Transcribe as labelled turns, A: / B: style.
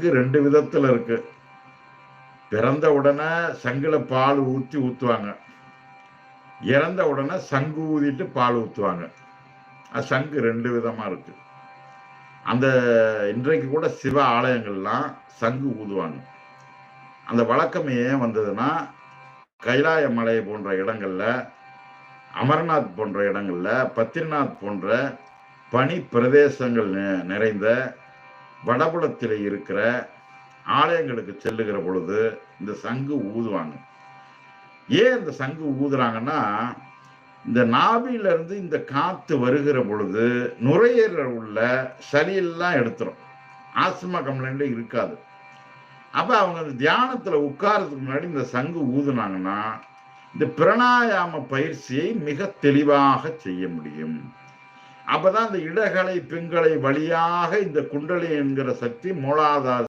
A: சங்கு ரெண்டு விதத்துல இருக்கு. பிறந்த உடனே சங்குல பால் ஊத்தி ஊத்துவாங்க. இறந்த உடனே சங்கு ஊதிட்டு பால் ஊத்துவாங்க. அது சங்கு ரெண்டு விதமா இருக்கு. அந்த இன்றைக்கு கூட சிவ ஆலயங்கள்லாம் சங்கு ஊதுவாங்க. அந்த வழக்கம் ஏன் வந்ததுன்னா கைலாய மலை போன்ற இடங்கள்ல அமர்நாத் போன்ற இடங்கள்ல பத்ரிநாத் போன்ற பனி பிரதேசங்கள் நிறைந்த வடபுலத்தில் இருக்கிற ஆலயங்களுக்கு செல்லுகிற பொழுது இந்த சங்கு ஊதுவாங்க. ஏன் இந்த சங்கு ஊதுறாங்கன்னா இந்த நாபிலிருந்து இந்த காற்று வருகிற பொழுது நுரையீரல் உள்ள சளியெல்லாம் எடுத்துரும். ஆஸ்துமா கம்ப்ளைண்ட்டே இருக்காது. அப்போ அவங்க அந்த தியானத்தில் உட்கார்றதுக்கு முன்னாடி இந்த சங்கு ஊதுனாங்கன்னா இந்த பிரணாயாம பயிற்சியை மிக தெளிவாக செய்ய முடியும். அப்பதான் இந்த இடகலை பெண்களை வழியாக இந்த குண்டலி என்கிற சக்தி மூலாதார